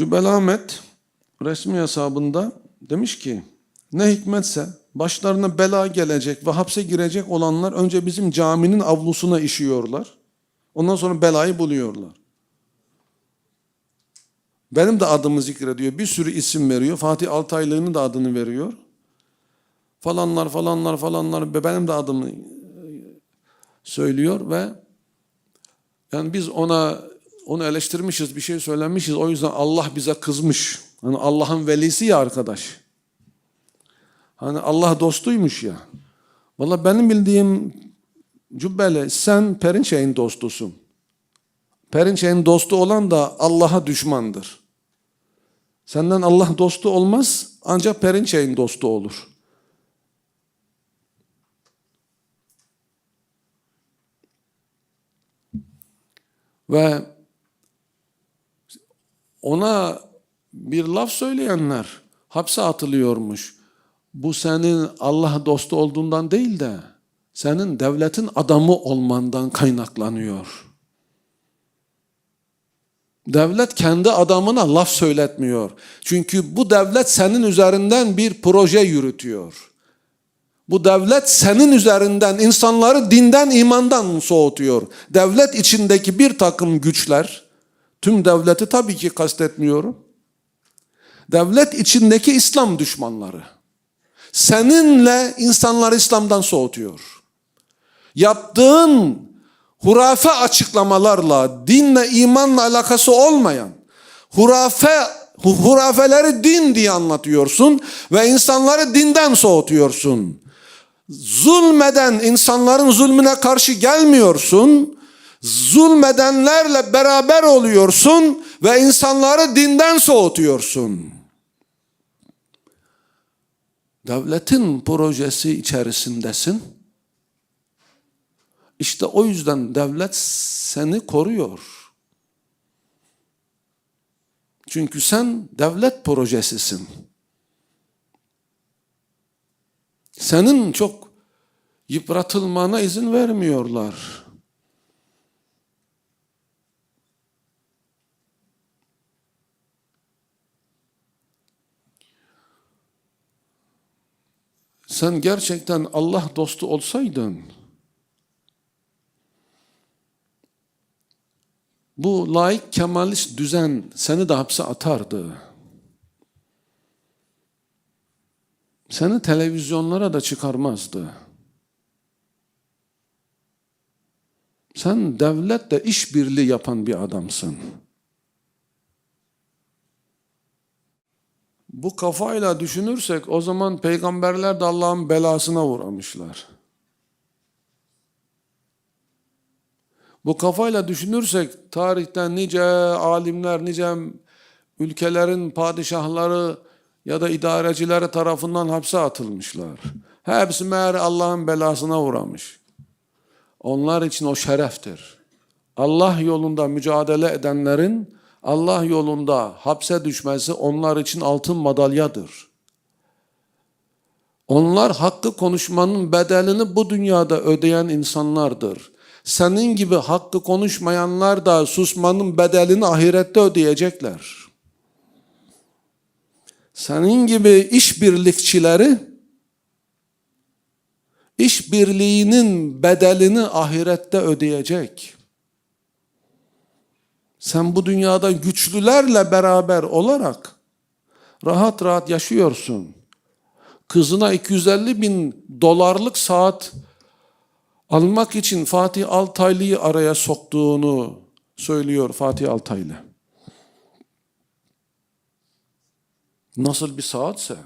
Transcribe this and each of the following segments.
Cübbeli Ahmet resmi hesabında demiş ki ne hikmetse başlarına bela gelecek ve hapse girecek olanlar önce bizim caminin avlusuna işiyorlar. Ondan sonra belayı buluyorlar. Benim de adımı zikrediyor. Bir sürü isim veriyor. Fatih Altaylı'nın da adını veriyor. Falanlar falanlar falanlar benim de adımı söylüyor ve yani biz ona onu eleştirmişiz, bir şey söylemişiz. O yüzden Allah bize kızmış. Hani Allah'ın velisi ya arkadaş. Hani Allah dostuymuş ya. Valla benim bildiğim Cübbeli sen Perinçek'in dostusun. Perinçek'in dostu olan da Allah'a düşmandır. Senden Allah dostu olmaz ancak Perinçek'in dostu olur. Ve ona bir laf söyleyenler hapse atılıyormuş. Bu senin Allah dostu olduğundan değil de senin devletin adamı olmandan kaynaklanıyor. Devlet kendi adamına laf söyletmiyor. Çünkü bu devlet senin üzerinden bir proje yürütüyor. Bu devlet senin üzerinden insanları dinden imandan soğutuyor. Devlet içindeki bir takım güçler, tüm devleti tabii ki kastetmiyorum. Devlet içindeki İslam düşmanları. Seninle insanları İslam'dan soğutuyor. Yaptığın hurafe açıklamalarla, dinle, imanla alakası olmayan hurafe hurafeleri din diye anlatıyorsun ve insanları dinden soğutuyorsun. Zulmeden insanların zulmüne karşı gelmiyorsun. Zulmedenlerle beraber oluyorsun ve insanları dinden soğutuyorsun. Devletin projesi içerisindesin. İşte o yüzden devlet seni koruyor. Çünkü sen devlet projesisin. Senin çok yıpratılmana izin vermiyorlar. Sen gerçekten Allah dostu olsaydın, bu laik kemalist düzen seni de hapse atardı. Seni televizyonlara da çıkarmazdı. Sen devletle işbirliği yapan bir adamsın. Bu kafayla düşünürsek o zaman peygamberler de Allah'ın belasına uğramışlar. Bu kafayla düşünürsek tarihten nice alimler, nice ülkelerin padişahları ya da idarecileri tarafından hapse atılmışlar. Hepsi meğer Allah'ın belasına uğramış. Onlar için o şereftir. Allah yolunda mücadele edenlerin Allah yolunda hapse düşmesi onlar için altın madalyadır. Onlar hakkı konuşmanın bedelini bu dünyada ödeyen insanlardır. Senin gibi hakkı konuşmayanlar da susmanın bedelini ahirette ödeyecekler. Senin gibi işbirlikçileri işbirliğinin bedelini ahirette ödeyecek. Sen bu dünyada güçlülerle beraber olarak rahat rahat yaşıyorsun. Kızına 250 bin dolarlık saat almak için Fatih Altaylı'yı araya soktuğunu söylüyor Fatih Altaylı. Nasıl bir saatse.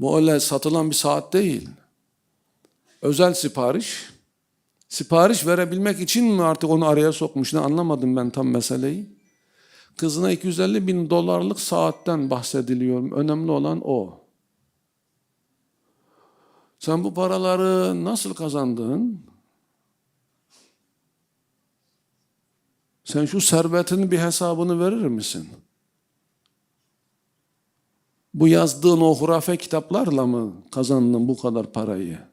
Bu öyle satılan bir saat değil. Özel sipariş. Sipariş verebilmek için mi artık onu araya sokmuş ne anlamadım ben tam meseleyi. Kızına 250 bin dolarlık saatten bahsediliyor. Önemli olan o. Sen bu paraları nasıl kazandın? Sen şu servetinin bir hesabını verir misin? Bu yazdığın o hurafe kitaplarla mı kazandın bu kadar parayı?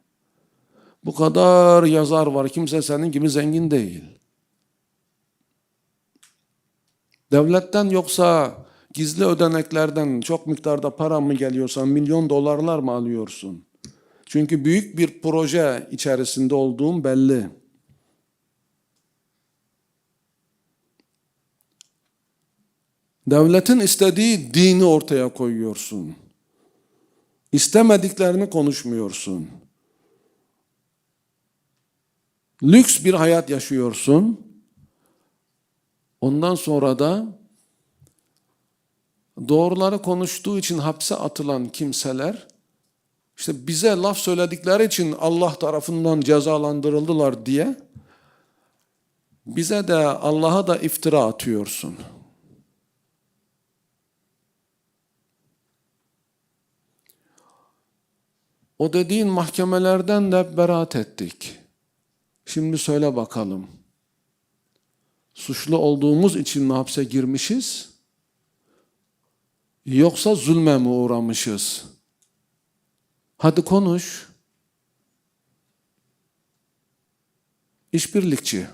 Bu kadar yazar var. Kimse senin gibi zengin değil. Devletten yoksa gizli ödeneklerden çok miktarda para mı geliyorsa milyon dolarlar mı alıyorsun? Çünkü büyük bir proje içerisinde olduğum belli. Devletin istediği dini ortaya koyuyorsun. İstemediklerini konuşmuyorsun. Lüks bir hayat yaşıyorsun. Ondan sonra da doğruları konuştuğu için hapse atılan kimseler işte bize laf söyledikleri için Allah tarafından cezalandırıldılar diye bize de Allah'a da iftira atıyorsun. O dediğin mahkemelerden de beraat ettik. Şimdi söyle bakalım. Suçlu olduğumuz için mi hapse girmişiz? Yoksa zulme mi uğramışız? Hadi konuş. İşbirlikçi.